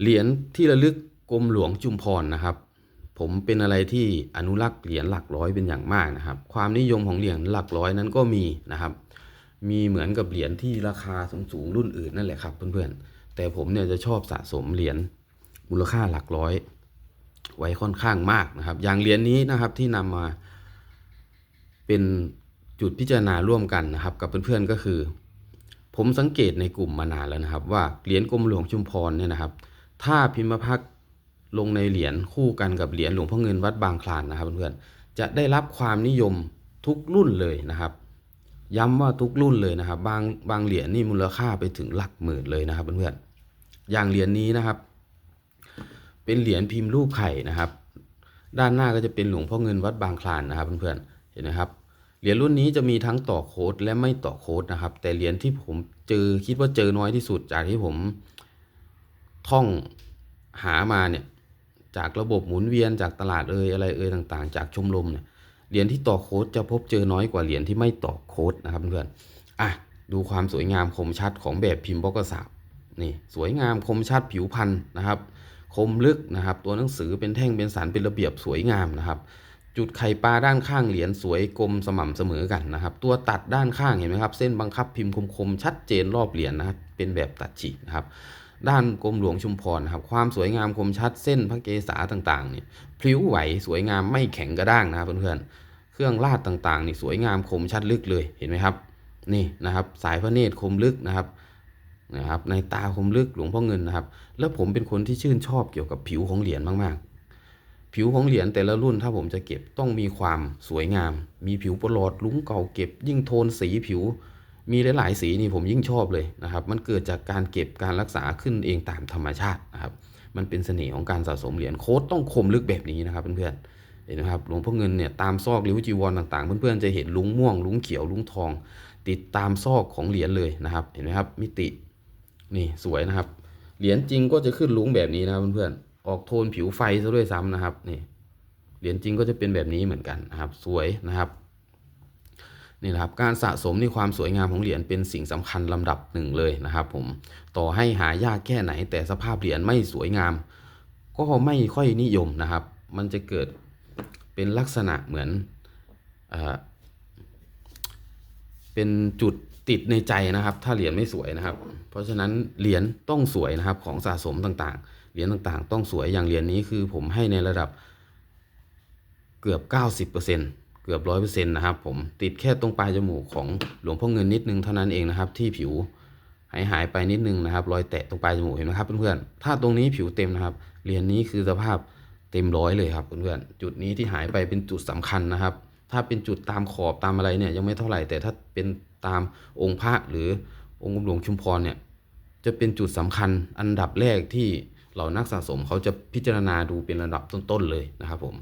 เหรียญที่ระลึกกรมหลวงจุมพรนะครับ ผมเป็นอะไรที่อนุรักษ์เหรียญหลักร้อยเป็นอย่างมากนะครับ ความนิยมของเหรียญหลักร้อยนั้นก็มีนะครับ มีเหมือนกับเหรียญที่ราคาสูงๆรุ่นอื่นนั่นแหละครับเพื่อนๆ แต่ผมเนี่ยจะชอบสะสมเหรียญมูลค่าหลักร้อย ไว้ค่อนข้างมากนะครับ อย่างเหรียญนี้นะครับที่นำมาเป็นจุดพิจารณาร่วมกันนะครับ กับเพื่อนๆก็คือ ผมสังเกตในกลุ่มมานานแล้วนะครับ ว่าเหรียญกรมหลวงชุมพรเนี่ยนะครับ ถ้าพิมพ์พักลงในเหรียญคู่กันกับเหรียญหลวงพ่อเงินวัดบางคลานนะครับเพื่อนๆจะได้รับความนิยมทุกรุ่นเลยนะครับ ย้ำว่าทุกรุ่นเลยนะครับ บางบางเหรียญนี่มูลค่าไปถึงหลักหมื่นเลยนะครับเพื่อนๆอย่างเหรียญนี้นะครับ เป็นเหรียญพิมพ์รูปไข่นะครับ ด้านหน้าก็จะเป็นหลวงพ่อเงินวัดบางคลานนะครับเพื่อนๆเห็นไหมครับเหรียญรุ่นนี้จะมีทั้งต่อโค้ดและไม่ต่อโค้ดนะครับ แต่เหรียญที่ผมเจอคิดว่าเจอน้อยที่สุดจากที่ผม ท่องหามาเนี่ยจากระบบหมุนเวียนจากตลาดเอ่ยอะไรเอ่ยต่างๆ จากชมรมเนี่ยเหรียญที่ต่อโค้ดจะพบเจอน้อยกว่าเหรียญที่ไม่ต่อโค้ดนะครับเพื่อนๆอะดูความสวยงามคมชัดของแบบพิมพ์บล็อกกระสาบนี่สวยงามคมชัดผิวพันธุ์นะครับ คมลึกนะครับ ตัวหนังสือเป็นแท่งเป็นสันเป็นระเบียบสวยงามนะครับ จุดไข่ปลาด้านข้างเหรียญสวยกลมสม่ำเสมอกันนะครับ ตัวตัดด้านข้างเห็นไหมครับ เส้นบังคับพิมพ์คมๆชัดเจนรอบเหรียญนะครับ เป็นแบบตัดฉีกนะครับ ด้านกรมหลวงชุมพรนะครับความสวยงามคมชัดเส้นพระเกศาต่างๆเนี่ยพลิ้วไหวสวยงามไม่แข็งกระด้างนะครับเพื่อนๆเครื่องลาดต่างๆนี่สวยงามคมชัดลึกเลยเห็นไหมครับ นี่นะครับ สายพระเนตรคมลึกนะครับนะครับ ในตาคมลึกหลวงพ่อเงินนะครับ แล้วผมเป็นคนที่ชื่นชอบเกี่ยวกับผิวของเหรียญมากๆ ผิวของเหรียญแต่ละรุ่นถ้าผมจะเก็บต้องมีความสวยงาม มีผิวประหลอดลุ้งเก่าเก็บยิ่งโทนสีผิว มีหลายๆสีนี่ผมยิ่งชอบเลยนะครับ มันเกิดจากการเก็บการรักษาขึ้นเองตามธรรมชาตินะครับ มันเป็นเสน่ห์ของการสะสมเหรียญโค้ดต้องคมลึกแบบนี้นะครับเพื่อนๆ เห็นไหมครับหลวงพ่อเงินเนี่ยตามซอกริ้วจีวรต่างๆ เพื่อนๆจะเห็นลุงม่วงลุงเขียวลุงทอง ติดตามซอกของเหรียญเลยนะครับ เห็นไหมครับมิตินี่สวยนะครับ เหรียญจริงก็จะขึ้นลุงแบบนี้นะครับเพื่อนๆ ออกโทนผิวไฟซะด้วยซ้ำนะครับนี่ เหรียญจริงก็จะเป็นแบบนี้เหมือนกันนะครับ สวยนะครับ นี่นะครับการสะสมในความสวยงามของเหรียญเป็นสิ่งสำคัญลำดับหนึ่งเลยนะครับผมต่อให้หายากแค่ไหนแต่สภาพเหรียญไม่สวยงาม ก็ไม่ค่อยนิยมนะครับ มันจะเกิดเป็นลักษณะเหมือนเออเป็นจุดติดในใจนะครับ ถ้าเหรียญไม่สวยนะครับ เพราะฉะนั้นเหรียญต้องสวยนะครับของสะสมต่างๆ เหรียญต่างๆ ต้องสวยอย่างเหรียญนี้คือผมให้ในระดับเกือบ 90% เกือบ100%นต์นะครับ ผมติดแค่ตรงปลายจมูกของหลวงพ่อเงินนิดนึงเท่านั้นเองนะครับ ที่ผิวหายหายไปนิดนึงนะครับ รอยแตะตรงปลายจมูกเห็นไหมครับเพื่อนๆถ้าตรงนี้ผิวเต็มนะครับเหรียญนี้คือสภาพเต็มร้อยเลยครับเพื่อนๆจุดนี้ที่หายไปเป็นจุดสำคัญนะครับ ถ้าเป็นจุดตามขอบตามอะไรเนี่ยยังไม่เท่าไหร่แต่ถ้าเป็นตามองค์พระหรือองค์หลวงชุมพรเนี่ยจะเป็นจุดสำคัญอันดับแรกที่เหล่านักสะสมเขาจะพิจารณาดูเป็นระดับต้นๆเลยนะครับผม